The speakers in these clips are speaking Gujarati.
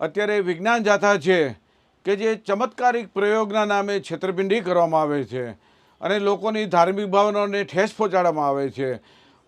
અત્યારે વિજ્ઞાન જાથા છે કે જે ચમત્કારિક પ્રયોગના નામે છેતરપિંડી કરવામાં આવે છે અને લોકોની ધાર્મિક ભાવનાઓને ઠેસ પહોંચાડવામાં આવે છે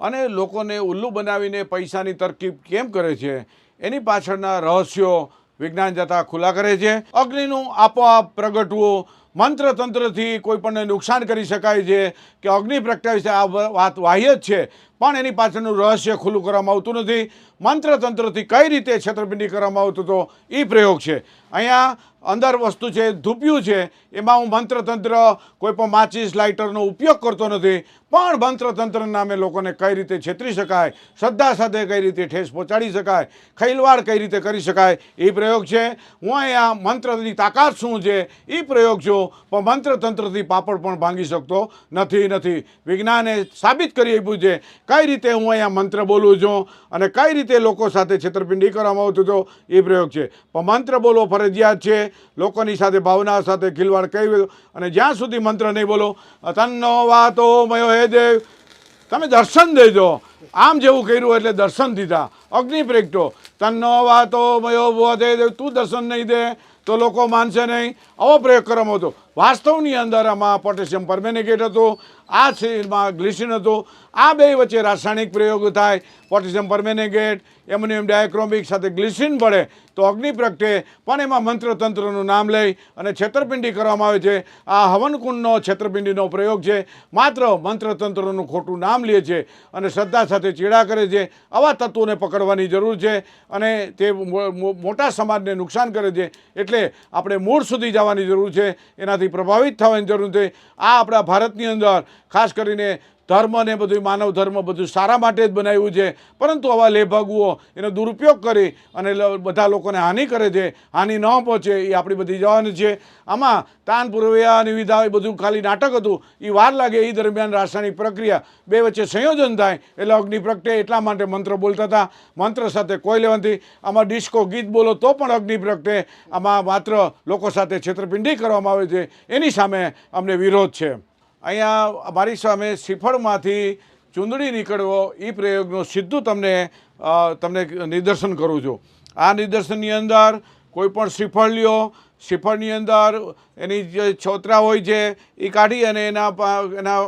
અને લોકોને ઉલ્લુ બનાવીને પૈસાની તરકીબ કેમ કરે છે એની પાછળના રહસ્યો વિજ્ઞાન જતા ખુલ્લા કરે છે. અગ્નિનું આપોઆપ પ્રગટવું મંત્ર તંત્રથી કોઈપણને નુકસાન કરી શકાય છે કે અગ્નિ પ્રગટાવી છે, આ વાત વાહ્ય જ છે. પણ એની પાછળનું રહસ્ય ખુલ્લું કરવામાં આવતું નથી. મંત્ર તંત્રથી કઈ રીતે છેતરપિંડી કરવામાં આવતું હતો એ પ્રયોગ છે. અહીંયા અંદર વસ્તુ છે, ધૂપ્યું છે. એમાં હું મંત્ર તંત્ર કોઈ પણ માચીસ લાઇટરનો ઉપયોગ કરતો નથી. પણ મંત્ર તંત્ર નામે લોકોને કઈ રીતે છેતરી શકાય, શ્રદ્ધા સાથે કઈ રીતે ઠેસ પહોંચાડી શકાય, ખૈલવાડ કઈ રીતે કરી શકાય, એ પ્રયોગ છે. હું અહીંયા મંત્રની તાકાત શું છે એ પ્રયોગ છું પણ મંત્ર તંત્રથી પાપડ પણ ભાંગી શકતો નથી નથી. વિજ્ઞાને સાબિત કરી આપ્યું છે, કઈ રીતે હું અહીંયા મંત્ર બોલું છું અને કઈ રીતે લોકો સાથે છેતરપિંડી કરવામાં આવતું હતો એ પ્રયોગ છે. પણ મંત્ર બોલવો ફરજિયાત છે, લોકોની સાથે ભાવના સાથે ખિલવાડ કહી અને જ્યાં સુધી મંત્ર નહીં બોલો, તન્નો વાતો મયો હે દેવ. તમે દર્શન દેજો. આમ જેવું કર્યું એટલે દર્શન દીધા. અગ્નિ પ્રગટો તન્નો વાતો મયો દે દેવ, તું દર્શન નહીં દે. તો લોકો માનશે નહીં. આવો પ્રયોગ કરવામાં હતો વાસ્તવની અંદર આમાં પોટેશિયમ પરમેનેગેટ હતું. આ શરીરમાં ગ્લિસિન હતું આ બે વચ્ચે રાસાયણિક પ્રયોગ થાય. પોટેશિયમ પરમેનેગેટ, એમોનિયમ ડાયક્રોમિક સાથે ગ્લિસિન પડે તો અગ્નિ પ્રગટે. પણ એમાં મંત્રતંત્રનું નામ લઈ અને છેતરપિંડી કરવામાં આવે છે. આ હવનકુંડનો છેતરપિંડીનો પ્રયોગ છે. માત્ર મંત્રતંત્રનું ખોટું નામ લે છે અને શ્રદ્ધા સાથે ચેડા કરે છે. આવા તત્વોને પકડવાની જરૂર છે અને તે મોટા સમાજને નુકસાન કરે છે. એટલે આપણે મૂળ સુધી જવાની જરૂર છે. એનાથી પ્રભાવિત થવાની જરૂર છે. આ આપણા ભારતની અંદર ખાસ કરીને ધર્મ ને બધું માનવ ધર્મ બધું સારા માટે જ બનાવ્યું છે. પરંતુ આવા લેભાગુઓ એનો દુરુપયોગ કરી અને બધા લોકોને હાનિ કરે છે, હાનિ ન પહોંચે, એ આપણી બધી જવાની છે. આમાં તાન, પૂર્વયા નિવિધા એ બધું ખાલી નાટક હતું. એ વાર લાગે એ દરમિયાન રાસાયણિક પ્રક્રિયા. બે વચ્ચે સંયોજન થાય એટલે અગ્નિ પ્રગટે એટલા માટે મંત્ર બોલતા હતા. મંત્ર સાથે કોઈ લેવાથી. આમાં ડિસ્કો ગીત બોલો તો પણ અગ્નિ પ્રગટે. આમાં માત્ર લોકો સાથે છેતરપિંડી કરવામાં આવે છે. એની સામે અમને વિરોધ છે. અહીંયા અમારી સામે શ્રીફળમાંથી ચૂંદડી નીકળવો એ પ્રયોગનું સીધું તમને તમને નિદર્શન કરું છું. આ નિદર્શનની અંદર કોઈપણ શ્રીફળ લ્યો, શ્રીફળની અંદર એની જે છોતરા હોય છે એ કાઢી અને એના એના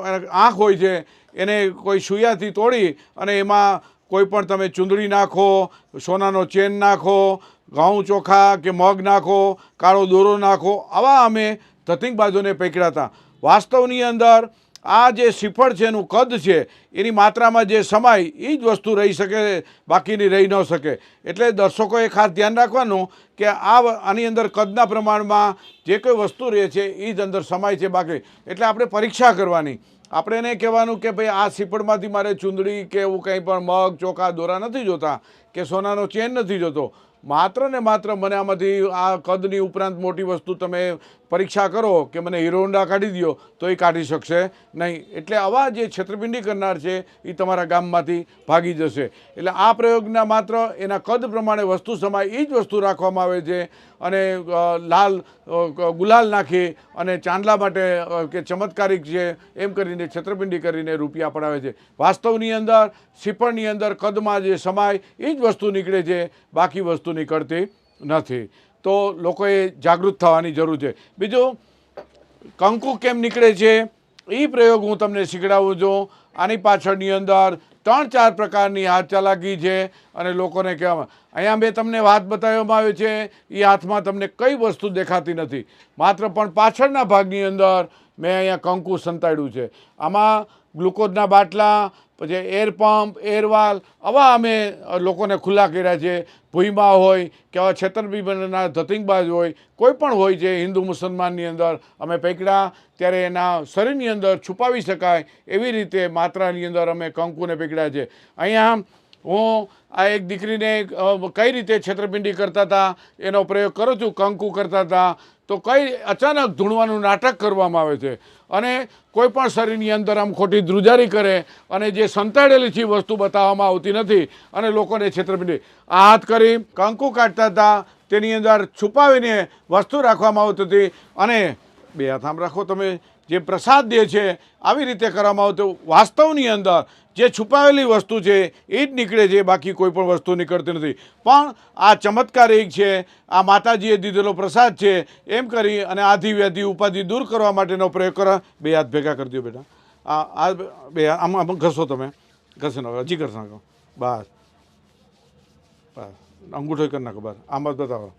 આંખ હોય છે, એને કોઈ સૂયાથી તોડી અને એમાં કોઈ પણ તમે ચૂંદડી નાખો, સોનાનો ચેન નાખો, ઘઉં ચોખા કે મગ નાખો, કાળો દોરો નાખો, આવા અમે ધતિંગબાજોને પકડ્યા હતા. વાસ્તવની અંદર આ જે શ્રીફળ છે, એનું કદ છે, એની માત્રામાં જે સમાય, એ જ વસ્તુ રહી શકે, બાકીની રહી ન શકે. એટલે દર્શકોએ ખાસ ધ્યાન રાખવાનું કે આ આની અંદર કદના પ્રમાણમાં જે કોઈ વસ્તુ રહે છે, એ જ અંદર સમાય છે બાકી. એટલે આપણે પરીક્ષા કરવાની. આપણે એને કહેવાનું કે ભાઈ આ શ્રીફળમાંથી મારે ચૂંદડી કે એવું કંઈ પણ મગ, ચોખા, દોરા નથી જોતા, કે સોનાનો ચેન નથી જોતો. માત્ર ને માત્ર મને આમાંથી આ કદની ઉપરાંત મોટી વસ્તુ તમે પરીક્ષા કરો કે મને હીરો હોન્ડા કાઢી દો તો એ કાઢી શકશે નહીં. એટલે આવા જે છેતરપિંડી કરનાર છે, એ તમારા ગામમાંથી ભાગી જશે. એટલે આ પ્રયોગના માત્ર એના કદ પ્રમાણે વસ્તુ સમાય, એ જ વસ્તુ રાખવામાં આવે છે. અને લાલ ગુલાલ નાખી અને ચાંદલા માટે કે ચમત્કારિક છે, એમ કરીને છેતરપિંડી કરીને રૂપિયા પડાવે છે. વાસ્તવની અંદર સિપણની અંદર કદમાં જે સમાય, એ જ વસ્તુ નીકળે છે. બાકી વસ્તુ નીકળતી નથી. તો લોકોએ જાગૃત થવાની જરૂર છે. બીજું, કંકુ કેમ નીકળે છે? એ પ્રયોગ હું તમને શીખડાવું છું. આની પાછળની અંદર ત્રણ ચાર પ્રકારની હાથ ચાલાકી છે અને લોકોને કહેવામાં અહીંયા મેં તમને વાત બતાવવામાં આવ્યો છે. એ હાથમાં તમને કઈ વસ્તુ દેખાતી નથી. માત્ર પણ પાછળના ભાગની અંદર મેં અહીંયા કંકુ સંતાડ્યું છે. આમાં ગ્લુકોઝના બાટલા, પછી એર પંપ એરવાલ આવા અમે લોકોને ખુલ્લા કર્યા છે. ભૂઈમાં હોય કે આવા છેતરપિંડીના ધતિંગબાજ હોય, કોઈ પણ હોય છે હિન્દુ મુસલમાનની અંદર અમે પકડ્યા, ત્યારે એના શરીરની અંદર છુપાવી શકાય એવી રીતે માત્રાની અંદર અમે કંકુને પકડ્યા છે. અહીંયા હું આ એક દીકરીને કઈ રીતે છેતરપિંડી કરતા હતા, એનો પ્રયોગ કરું છું, કંકુ કરતા હતા, તો કઈ અચાનક ધૂણવાનું નાટક કરવામાં આવે છે. અને કોઈ પણ શરીરની અંદર આમ ખોટી ધ્રુજારી કરે અને જે સંતાડેલી છે વસ્તુ બતાવવામાં આવતી નથી અને લોકોને છેતરપિંડી. આ હાથ કરી કંકુ કાઢતા હતા, તેની અંદર છુપાવીને વસ્તુ રાખવામાં આવતી હતી અને બે હાથ આમ રાખો તમે, જે પ્રસાદ દે છે, આવી રીતે કરવામાં આવતું. વાસ્તવની અંદર જે છુપાવેલી વસ્તુ છે, એ જ નીકળે છે, બાકી કોઈ પણ વસ્તુ નીકળતી નથી. પણ આ ચમત્કાર એક છે, આ માતાજીએ દીધેલો પ્રસાદ છે, એમ કરી અને આધિ વ્યાધિ ઉપાધિ દૂર કરવા માટેનો પ્રયોગ કર. બે હાથ ભેગા કરી દો બેટા. આ આ બે આમાં, આમ ઘસો તમે. ઘસી નાખો હજી ઘસી નાખો. બસ. બસ. અંગૂઠો કરી નાખો બસ. આમ જ બતાવો.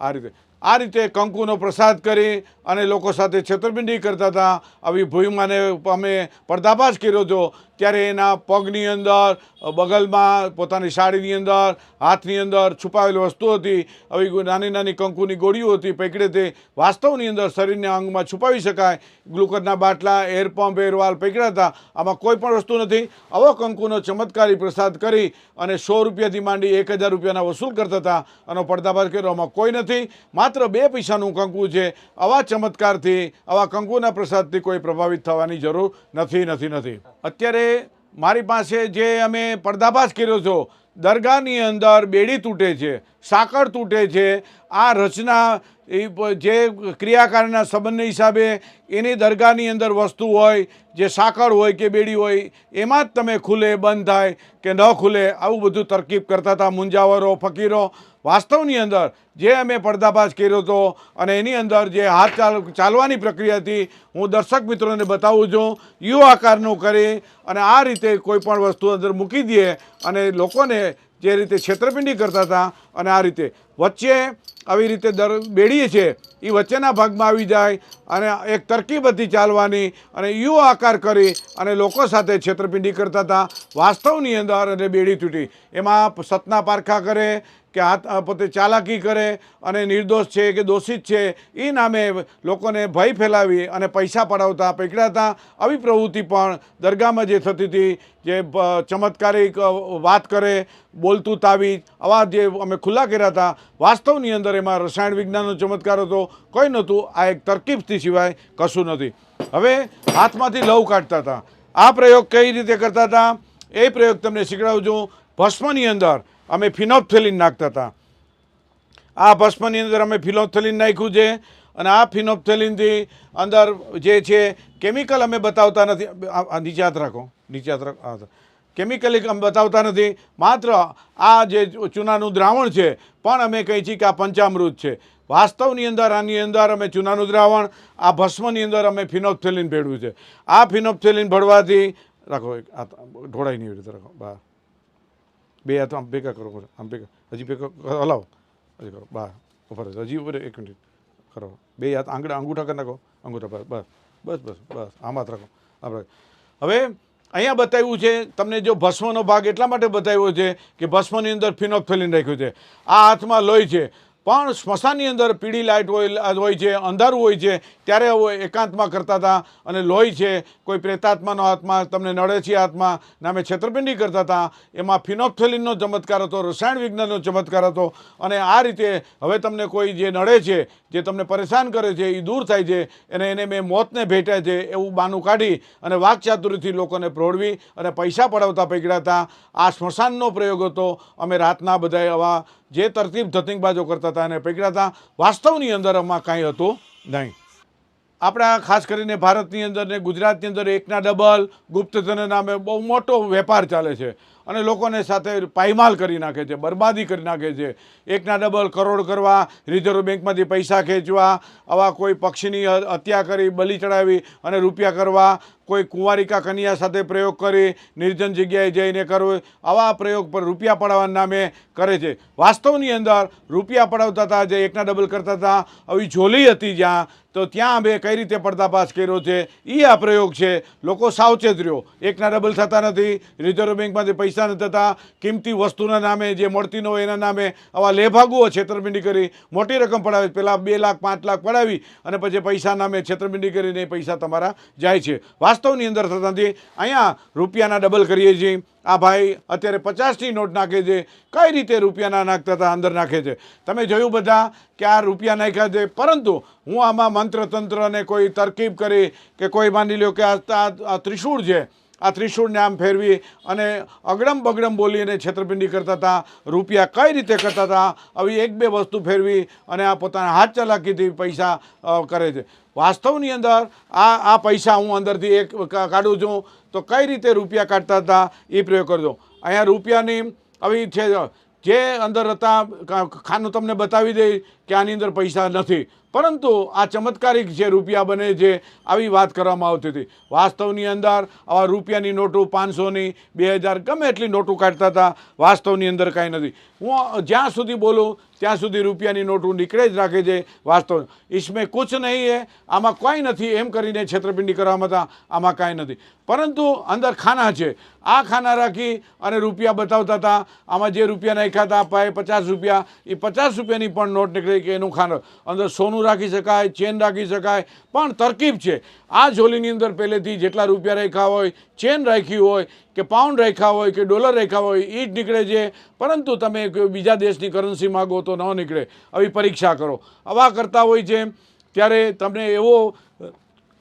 આ રીતે. આ રીતે કંકુનો પ્રસાદ કરી અને લોકો સાથે છેતરપિંડી કરતા હતા. આવી ભૂમિમાને અમે પર્દાફાશ કર્યો હતો. ત્યારે એના પગની અંદર બગલમાં, પોતાની સાડીની અંદર, હાથની અંદર છુપાવેલી વસ્તુ હતી. આવી નાની નાની કંકુની ગોળીઓ હતી. પકડે તે વાસ્તવની અંદર શરીરના અંગમાં છુપાવી શકાય. ગ્લુકોઝના બાટલા, એર પંપ એરવાલ પકડ્યા હતા. આમાં કોઈ પણ વસ્તુ નથી. આવો કંકુનો ચમત્કારી પ્રસાદ કરી અને સો રૂપિયાથી માંડી એક હજાર રૂપિયાના વસૂલ કરતા હતા. અને પડદાભાર કર્યો. આમાં કોઈ નથી. માત્ર બે પૈસાનું કંકુ છે. આવા ચમત્કારથી, આવા કંકુના પ્રસાદથી કોઈ પ્રભાવિત થવાની જરૂર નથી નથી નથી. અત્યારે મારી પાસે જે અમે પડદાભાસ કર્યો છો, દરગાહની અંદર બેડી તૂટે છે સાંકળ તૂટે છે, આ રચના જે ક્રિયાકારના સંબંધના હિસાબે એની દરગાહની અંદર વસ્તુ હોય, જે સાંકળ હોય કે બેડી હોય, એમાં જ તમે ખુલે, બંધ થાય કે ન ખુલે, આવું બધું તરકીબ કરતા હતા મુંજાવરો, ફકીરો વાસ્તવની અંદર જે અમે પડદાભાસ કર્યો હતો અને એની અંદર જે હાથ ચાલ, ચાલવાની પ્રક્રિયા હતી, હું દર્શક મિત્રોને બતાવું છું, યુ આકારનું કરી અને આ રીતે કોઈ પણ વસ્તુ અંદર મૂકી દઈએ અને લોકોને જે રીતે છેતરપિંડી કરતા હતા અને આ રીતે. વચ્ચે આવી રીતે દર, બેડીએ છે એ વચ્ચેના ભાગમાં આવી જાય અને એક તરકીબ હતી ચાલવાની અને યુ આકાર કરી અને લોકો સાથે છેતરપિંડી કરતા હતા. વાસ્તવની અંદર અને બેડી તૂટી. એમાં સતના પારખા કરે, કે હાથ પોતે ચાલાકી કરે અને નિર્દોષ છે કે દોષિત છે એ નામે લોકોને ભય ફેલાવી અને પૈસા પડાવતા પકડાતા આવી પ્રવૃત્તિ પણ દરગાહમાં જે થતી હતી, જે ચમત્કારિક વાત કરે, બોલતું તાવી આવા જે અમે ખુલ્લા કર્યા હતા, વાસ્તવની અંદર એમાં રસાયણ વિજ્ઞાનનો ચમત્કાર હતો. કોઈ નહોતું. આ એક તરકીબથી સિવાય કશું નથી. હવે હાથમાંથી લવ કાઢતા હતા. આ પ્રયોગ કઈ રીતે કરતા હતા? એ પ્રયોગ તમને શીખડાવું છું. ભસ્મની અંદર અમે ફિનોપ્થેલિન નાખતા હતા. આ ભસ્મની અંદર અમે ફિનોપ્થેલિન નાખ્યું છે અને આ ફિનોપ્થેલિનથી અંદર જે છે, કેમિકલ અમે બતાવતા નથી. નીચે હાથ રાખો. નીચે હાથ રાખો. કેમિકલી અમે બતાવતા નથી. માત્ર આ જે ચૂનાનું દ્રાવણ છે, પણ અમે કહીએ છીએ કે આ પંચામૃત છે. વાસ્તવની અંદર, આની અંદર અમે ચૂનાનું દ્રાવણ, આ ભસ્મની અંદર અમે ફિનોપ્થેલિન ભેળવ્યું છે. આ ફિનોપ્થેલિન ભળવાથી, રાખો હાથ ઢોળાય નહીં એવી રીતે રાખો, બહાર. બે હાથ આમ ભેગા કરો. આમ ભેગા. હજી ભેગા, હલાવો. હજી કરો, બહાર, ઉપર હજી ઉપર એક મિનિટ. કરો. બે હાથ આંગળા, અંગૂઠા કરી નાખો, અંગૂઠા બસ બસ બસ બસ, આમ હાથ રાખો, આમ રાખો. હવે, અહીંયા બતાવ્યું છે, તમને જો ભસ્મનો ભાગ એટલા માટે બતાવ્યો છે કે ભસ્મની અંદર ફિનોપ્થેલિન રાખ્યું છે. આ હાથમાં લોહી છે. પણ સ્મશાનની અંદર પીળી લાઇટ હોય હોય છે, અંધારું હોય છે, ત્યારે હવે એકાંતમાં કરતા હતા અને લોહી છે, કોઈ પ્રેતાત્માનો હાથમાં તમને નડે છે હાથમાં નામે છેતરપિંડી કરતા હતા. એમાં ફિનોપ્થેલિનનો ચમત્કાર હતો, રસાયણ વિજ્ઞાનનો ચમત્કાર હતો અને આ રીતે હવે તમને કોઈ જે નડે છે, જે તમને પરેશાન કરે છે એ દૂર થાય છે અને એને મેં મોતને ભેટ્યા છે એવું બાનું કાઢી અને વાકચાતુરીથી લોકોને પ્રોડવી અને પૈસા પડાવતા પકડ્યા હતા. આ સ્મશાનનો પ્રયોગ હતો. અમે રાતના બધાએ આવા જે તરતીબ ધતિંગબાજો કરતા હતા અને પકડ્યા હતા, વાસ્તવની અંદર આમાં કાંઈ હતું નહીં. આપણા ખાસ કરીને ભારતની અંદર ને ગુજરાતની અંદર એકના ડબલ ગુપ્તધનના નામે બહુ મોટો વેપાર ચાલે છે. અને લોકોને સાથે પાયમાલ કરી નાખે છે, બરબાદી કરી નાખે છે. એકના ડબલ કરોડ કરવા, રિઝર્વ બેંકમાંથી પૈસા ખેંચવા, આવા કોઈ પક્ષીની હત્યા કરી, બલી ચડાવી અને રૂપિયા કરવા, કોઈ કુંવારિકા કન્યા સાથે પ્રયોગ કરી, નિર્જન જગ્યાએ જઈને કરવો આવા પ્રયોગ પર રૂપિયા પડાવવાના નામે કરે છે. વાસ્તવની અંદર રૂપિયા પડાવતા હતા, જે એકના ડબલ કરતા હતા, આવી ઝોલી હતી જ્યાં, તો ત્યાં અમે કઈ રીતે પડદાપાસ કર્યો છે? એ આ પ્રયોગ છે. લોકો સાવચેત રહ્યો. એકના ડબલ થતા નથી, રિઝર્વ બેંકમાંથી પૈસા નથી થતા કિંમતી વસ્તુના નામે જે મળતી ન હોય એના નામે આવા લેભાગુઓ છેતરપિંડી કરી મોટી રકમ પડાવે. પહેલાં બે લાખ, પાંચ લાખ પડાવી અને પછી પૈસા નામે છેતરપિંડી કરીને એ પૈસા તમારા જાય છે. વાસ્તવની અંદર થતા નથી અહીંયા રૂપિયાના ડબલ કરીએ છીએ. આ ભાઈ અત્યારે પચાસની નોટ નાખે છે. કઈ રીતે રૂપિયાના નાખતા હતા, અંદર નાખે છે? તમે જોયું બધા કે આ રૂપિયા નાખ્યા છે, પરંતુ હું આમાં મંત્ર તંત્ર કોઈ તરકીબ કરી કે કોઈ માની લ્યો કે આ ત્રિશૂળ છે. આ ત્રિશૂળને આમ ફેરવી અને અગડમ બગડમ બોલીને છેતરપિંડી કરતા હતા, રૂપિયા કઈ રીતે કરતા હતા, આવી એક બે વસ્તુ ફેરવી અને આ પોતાના હાથ ચલાકીથી પૈસા કરે છે. વાસ્તવની અંદર આ આ પૈસા હું અંદરથી એક કાઢું છું, તો કઈ રીતે રૂપિયા કાઢતા હતા એ પ્રયોગ કરજો. અહીંયા રૂપિયાની આવી છે જે અંદર હતા ખાનું તમને બતાવી દે કે આની અંદર પૈસા નથી. પરંતુ આ ચમત્કારિક જે રૂપિયા બને છે, આવી વાત કરવામાં આવતી હતી. વાસ્તવની અંદર આવા રૂપિયાની નોટો પાંચસોની, બે હજાર ગમે એટલી નોટો કાઢતા હતા, વાસ્તવની અંદર કાંઈ નથી. હું જ્યાં સુધી બોલું ત્યાં સુધી રૂપિયાની નોટો નીકળે જ રાખે છે વાસ્તવ. ઈસમે કુછ નહીં હે, આમાં કાંઈ નથી, એમ કરીને છેતરપિંડી કરવામાં હતા, આમાં કાંઈ નથી. પરંતુ અંદર ખાના છે. આ ખાના રાખી અને રૂપિયા બતાવતા હતા. આમાં જે રૂપિયા નાખ્યા હતા પાએ પચાસ રૂપિયા. એ પચાસ રૂપિયાની પણ નોટ નીકળી કે એનું ખાનું. અંદર સોનું રાખી શકાય, ચેન રાખી શકાય, પણ તરકીબ છે. આ ઝોલીની અંદર પહેલેથી જેટલા રૂપિયા રાખ્યા હોય, ચેન રાખી હોય કે પાઉન્ડ રાખ્યા હોય કે ડોલર રાખ્યા હોય એ જ નીકળે છે. પરંતુ તમે બીજા દેશની કરન્સી માગો તો ન નીકળે. આવી પરીક્ષા કરો. આવા કરતા હોય છે. ત્યારે તમને એવો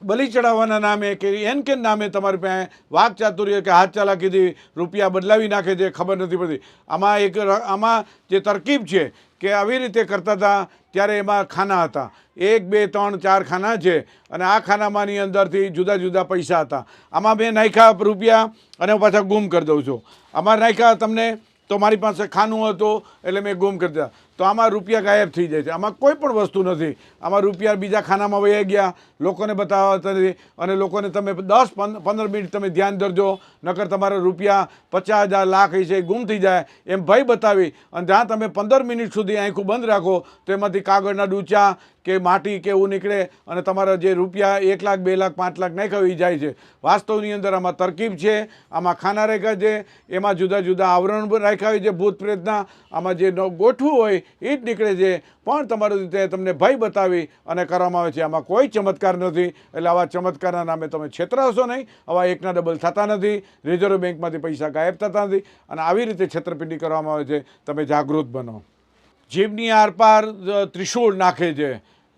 બલી ચડાવવાના નામે કે એન કેન નામે તમારી પાસે વાક ચાતુર્ય કે હાથ ચાલાકીથી રૂપિયા બદલાવી નાખે છે, ખબર નથી પડતી. આમાં એક આમાં જે તરકીબ છે કે આવી રીતે કરતા હતા ત્યારે એમાં ખાના હતા. એક, બે, ત્રણ, ચાર ખાના છે અને આ ખાનામાંની અંદરથી જુદા જુદા પૈસા હતા. આમાં મેં નાખ્યા રૂપિયા અને પાછા ગુમ કરી દઉં છું. આમાં નાખ્યા તમને, તો મારી પાસે ખાનું હતું એટલે મેં ગુમ કરી દીધા. તો આમાં રૂપિયા ગાયબ થઈ જાય છે. આમાં કોઈ પણ વસ્તુ નથી. આમાં રૂપિયા બીજા ખાનામાં વહી ગયા, લોકોને બતાવતા નથી. અને લોકોને તમે દસ, પંદ- પંદર મિનિટ તમે ધ્યાન ધરજો, નકર તમારા રૂપિયા પચાસ હજાર લાખ છે ગુમ થઈ જાય. એમ ભય બતાવી. અને જ્યાં તમે પંદર મિનિટ સુધી આંખું બંધ રાખો, તો એમાંથી કાગળના ડૂચા કે માટી કે એવું નીકળે અને તમારા જે રૂપિયા એક લાખ, બે લાખ, પાંચ લાખ નાખ્યા એ જાય છે. વાસ્તવની અંદર આમાં તરકીબ છે, આમાં ખાના રેખા છે, એમાં જુદા જુદા આવરણ રાખ્યા હોય છે ભૂત પ્રેતના, આમાં જે ગોઠવું હોય એ જ નીકળે છે. પણ તમારું રીતે તમને ભય બતાવી અને કરવામાં આવે છે. આમાં કોઈ ચમત્કાર નથી. એટલે આવા ચમત્કારના નામે તમે છેતરાશો નહીં. આવા એકના ડબલ થતા નથી. રિઝર્વ બેંકમાંથી પૈસા ગાયબ થતા નથી. અને આવી રીતે છેતરપિંડી કરવામાં આવે છે. તમે જાગૃત બનો. જીભની આરપાર ત્રિશૂળ નાખે છે.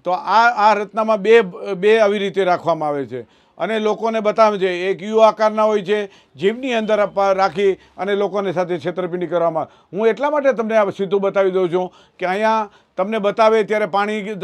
તો આ આ રત્નામાં બે બે આવી રીતે રાખવામાં આવે છે. અને લોકોને બતાવે છે, એક યુ આકારના હોય છે, જીભની અંદર રાખી અને લોકોને સાથે છેતરપિંડી કરવામાં. હું એટલા માટે તમને આ સીધું બતાવી દઉં છું કે અહીંયા તમને બતાવે ત્યારે પાણી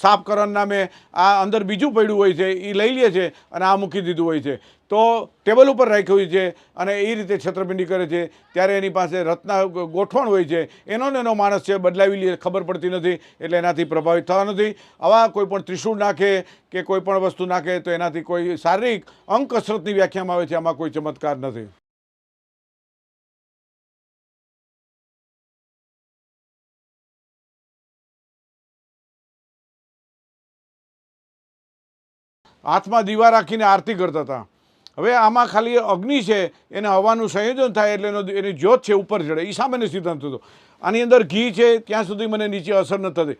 સાફ કરવાના નામે આ અંદર બીજું પડ્યું હોય છે એ લઈ લે છે અને આ મૂકી દીધું હોય છે. તો ટેબલ ઉપર રાખ્યું હોય છે અને એ રીતે છેતરપિંડી કરે છે. ત્યારે એની પાસે રત્ના ગોઠવણ હોય છે. એનો ને એનો માણસ છે, બદલાવી લે, ખબર પડતી નથી એટલે એનાથી પ્રભાવિત થવા નથી. આવા કોઈ પણ ત્રિશૂળ નાખે કે કોઈ પણ વસ્તુ નાખે તો એનાથી કોઈ શારીરિક અંગ કસરતની વ્યાખ્યામાં આવે છે. આમાં કોઈ ચમત્કાર નથી. હાથમાં દીવા રાખીને આરતી કરતા હતા. હવે આમાં ખાલી અગ્નિ છે, એને હવાનું સંયોજન થાય એટલે એનો એની જ્યોત છે, ઉપર ચડે. એ સામાન્ય સિદ્ધાંત હતો. આની અંદર ઘી છે, ત્યાં સુધી મને નીચે અસર ન થતી.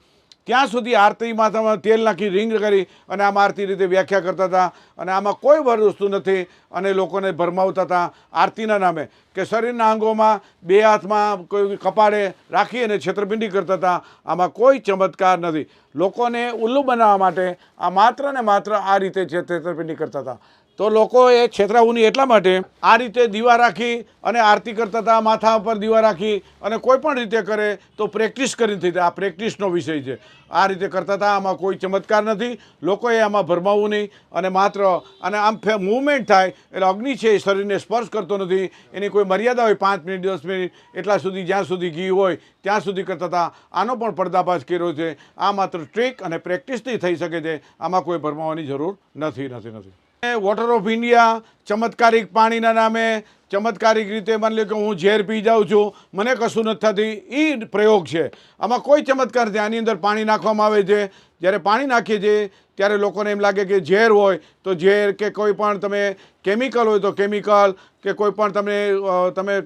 ત્યાં સુધી આરતી તમે તેલ નાખી રિંગ કરી અને આમ આરતી રીતે વ્યાખ્યા કરતા હતા. અને આમાં કોઈ વસ્તુ નથી. અને લોકોને ભરમાવતા હતા આરતીના નામે કે શરીરના અંગોમાં બે હાથમાં કોઈ કપાળે રાખી અને છેતરપિંડી કરતા હતા. આમાં કોઈ ચમત્કાર નથી. લોકોને ઉલ્લુ બનાવવા માટે આ માત્ર ને માત્ર આ રીતે છેતરપિંડી કરતા હતા. તો લોકોએ છેતરાવુની એટલા માટે આ રીતે દીવા રાખી અને આરતી કરતા હતા, માથા ઉપર દીવા રાખી અને કોઈ પણ રીતે કરે તો પ્રેક્ટિસ કરીને થઈ આ પ્રેક્ટિસનો વિષય છે. આ રીતે કરતા હતા, આમાં કોઈ ચમત્કાર નથી. લોકોએ આમાં ભરમાવવું નહીં અને માત્ર અને આમ મૂવમેન્ટ થાય એટલે અગ્નિ છે એ શરીરને સ્પર્શ કરતો નથી. એની કોઈ મર્યાદા હોય પાંચ મિનિટ, દસ મિનિટ, એટલા સુધી જ્યાં સુધી ઘી હોય ત્યાં સુધી કરતા હતા. આનો પણ પડદાભાસ કર્યો છે. આ માત્ર ટ્રીક અને પ્રેક્ટિસથી થઈ શકે છે. આમાં કોઈ ભરમાવાની જરૂર નથી નથી નથી. વોટર ઓફ ઇન્ડિયા ચમત્કારિક પાણીના નામે, ચમત્કારિક રીતે માની લો કે હું ઝેર પી જાઉં છું. મને કશું નથી થતી. એ પ્રયોગ છે. આમાં કોઈ ચમત્કાર નથી આની અંદર પાણી નાખવામાં આવે છે. જ્યારે પાણી નાખીએ છીએ, ત્યારે લોકોને એમ લાગે કે ઝેર હોય, તો ઝેર કે કોઈ પણ તમે કેમિકલ હોય તો કેમિકલ, કે કોઈ પણ તમે તમે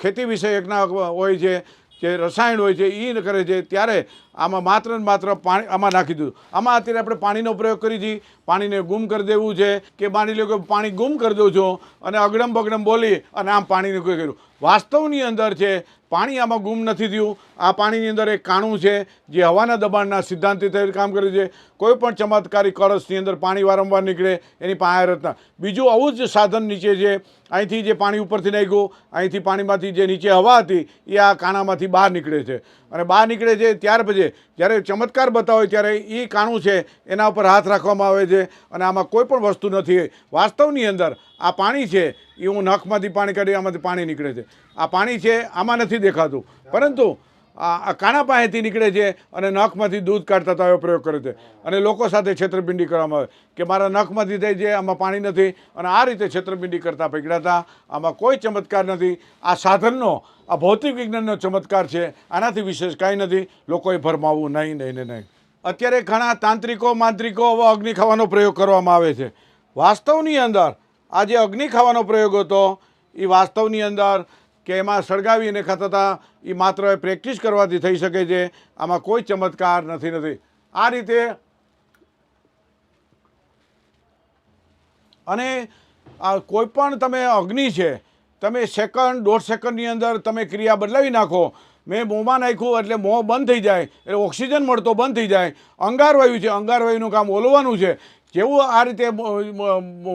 ખેતી વિષયકના હોય છે, જે રસાયણ હોય છે એ કરે છે. ત્યારે આમાં માત્ર ને માત્ર પાણી, આમાં નાખી દીધું. આમાં અત્યારે આપણે પાણીનો પ્રયોગ કરી છીએ પાણીને ગુમ કરી દેવું છે કે માની લો કે પાણી ગુમ કરી દઉં છું અને અગડમ બગડમ બોલી અને આમ પાણીને કોઈ કર્યું. વાસ્તવની અંદર છે, પાણી આમાં ગુમ નથી થયું. આ પાણીની અંદર એક કાણું છે જે હવાના દબાણના સિદ્ધાંતથી થઈને કામ કરે છે. કોઈ પણ ચમત્કારી કળશની અંદર પાણી વારંવાર નીકળે એની પાસે રચના બીજું આવું જ સાધન નીચે છે. અહીંથી જે પાણી ઉપરથી નાખ્યું, અહીંથી પાણીમાંથી જે નીચે હવા હતી, એ આ કાણામાંથી બહાર નીકળે છે. અને બહાર નીકળે છે ત્યાર પછી જ્યારે ચમત્કાર બતાવે ત્યારે એ કાણું છે, એના ઉપર હાથ રાખવામાં આવે છે અને આમાં કોઈ પણ વસ્તુ નથી. વાસ્તવની અંદર આ પાણી છે એ હું નખમાંથી પાણી કાઢી, આમાંથી પાણી નીકળે છે. આ પાણી છે, આમાં નથી દેખાતું. પરંતુ આ કાણા પાસેથી નીકળે છે અને નખમાંથી દૂધ કાઢતા હતા એવો પ્રયોગ કરે છે. અને લોકો સાથે છેતરપિંડી કરવામાં આવે કે મારા નખમાંથી થઈ છે આમાં પાણી નથી. અને આ રીતે છેતરપિંડી કરતા પકડ્યા હતા. આમાં કોઈ ચમત્કાર નથી. આ સાધનનો, આ ભૌતિક વિજ્ઞાનનો ચમત્કાર છે. આનાથી વિશેષ કાંઈ નથી. લોકોએ ભરમાવવું નહીં નહીં ને નહીં. અત્યારે ઘણા તાંત્રિકો, માંત્રિકો હવે અગ્નિ ખાવાનો પ્રયોગ કરવામાં આવે છે. વાસ્તવની અંદર, આ જે અગ્નિ ખાવાનો પ્રયોગ હતો, એ વાસ્તવની અંદર કે એમાં સળગાવી અને ખાતા હતા એ માત્ર પ્રેક્ટિસ કરવાથી થઈ શકે છે. આમાં કોઈ ચમત્કાર નથી નથી. આ રીતે અને આ કોઈ પણ તમે અગ્નિ છે, તમે સેકન્ડ દોઢ સેકન્ડની અંદર તમે ક્રિયા બદલાવી નાખો. મેં મોંમાં નાખ્યું એટલે મોં બંધ થઈ જાય, એટલે ઓક્સિજન મળતો બંધ થઈ જાય. અંગારવાયુ છે, અંગારવાયુનું કામ ઓલવાનું છે. જેવું આ રીતે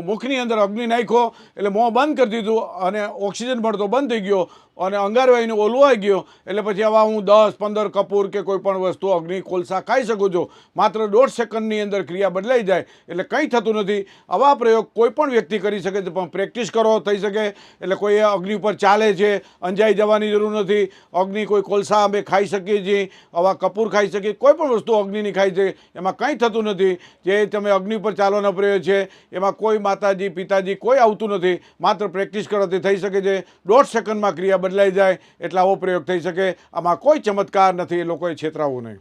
મુખની અંદર અગ્નિ નાખ્યો, એટલે મોં બંધ કરી દીધું અને ઓક્સિજન મળતો બંધ થઈ ગયો. અને અંગારવાયુને ઓલવાઈ ગયો, એટલે પછી આવા હું દસ, પંદર કપૂર કે કોઈ પણ વસ્તુ અગ્નિ કોલસા ખાઈ શકું છું. માત્ર દોઢ સેકન્ડની અંદર ક્રિયા બદલાઈ જાય, એટલે કંઈ થતું નથી. આવા પ્રયોગ કોઈ પણ વ્યક્તિ કરી શકે છે, પણ પ્રેક્ટિસ કરો, થઈ શકે. એટલે કોઈ અગ્નિ ઉપર ચાલે છે, અંજાઈ જવાની જરૂર નથી. અગ્નિ કોઈ કોલસા અમે ખાઈ શકીએ છીએ, આવા કપૂર ખાઈ શકીએ. કોઈ પણ વસ્તુ અગ્નિની ખાઈ છે, એમાં કંઈ થતું નથી. જે તમે અગ્નિ ઉપર ચાલવાનો પ્રયોગ છે, એમાં કોઈ માતાજી, પિતાજી કોઈ આવતું નથી. માત્ર પ્રેક્ટિસ કરો, તે થઈ શકે છે. દોઢ સેકન્ડમાં ક્રિયા બદલાઈ જાય, એટલે આવો પ્રયોગ થઈ શકે. આમાં કોઈ ચમત્કાર નથી, એ લોકોએ છેતરાવું નહીં.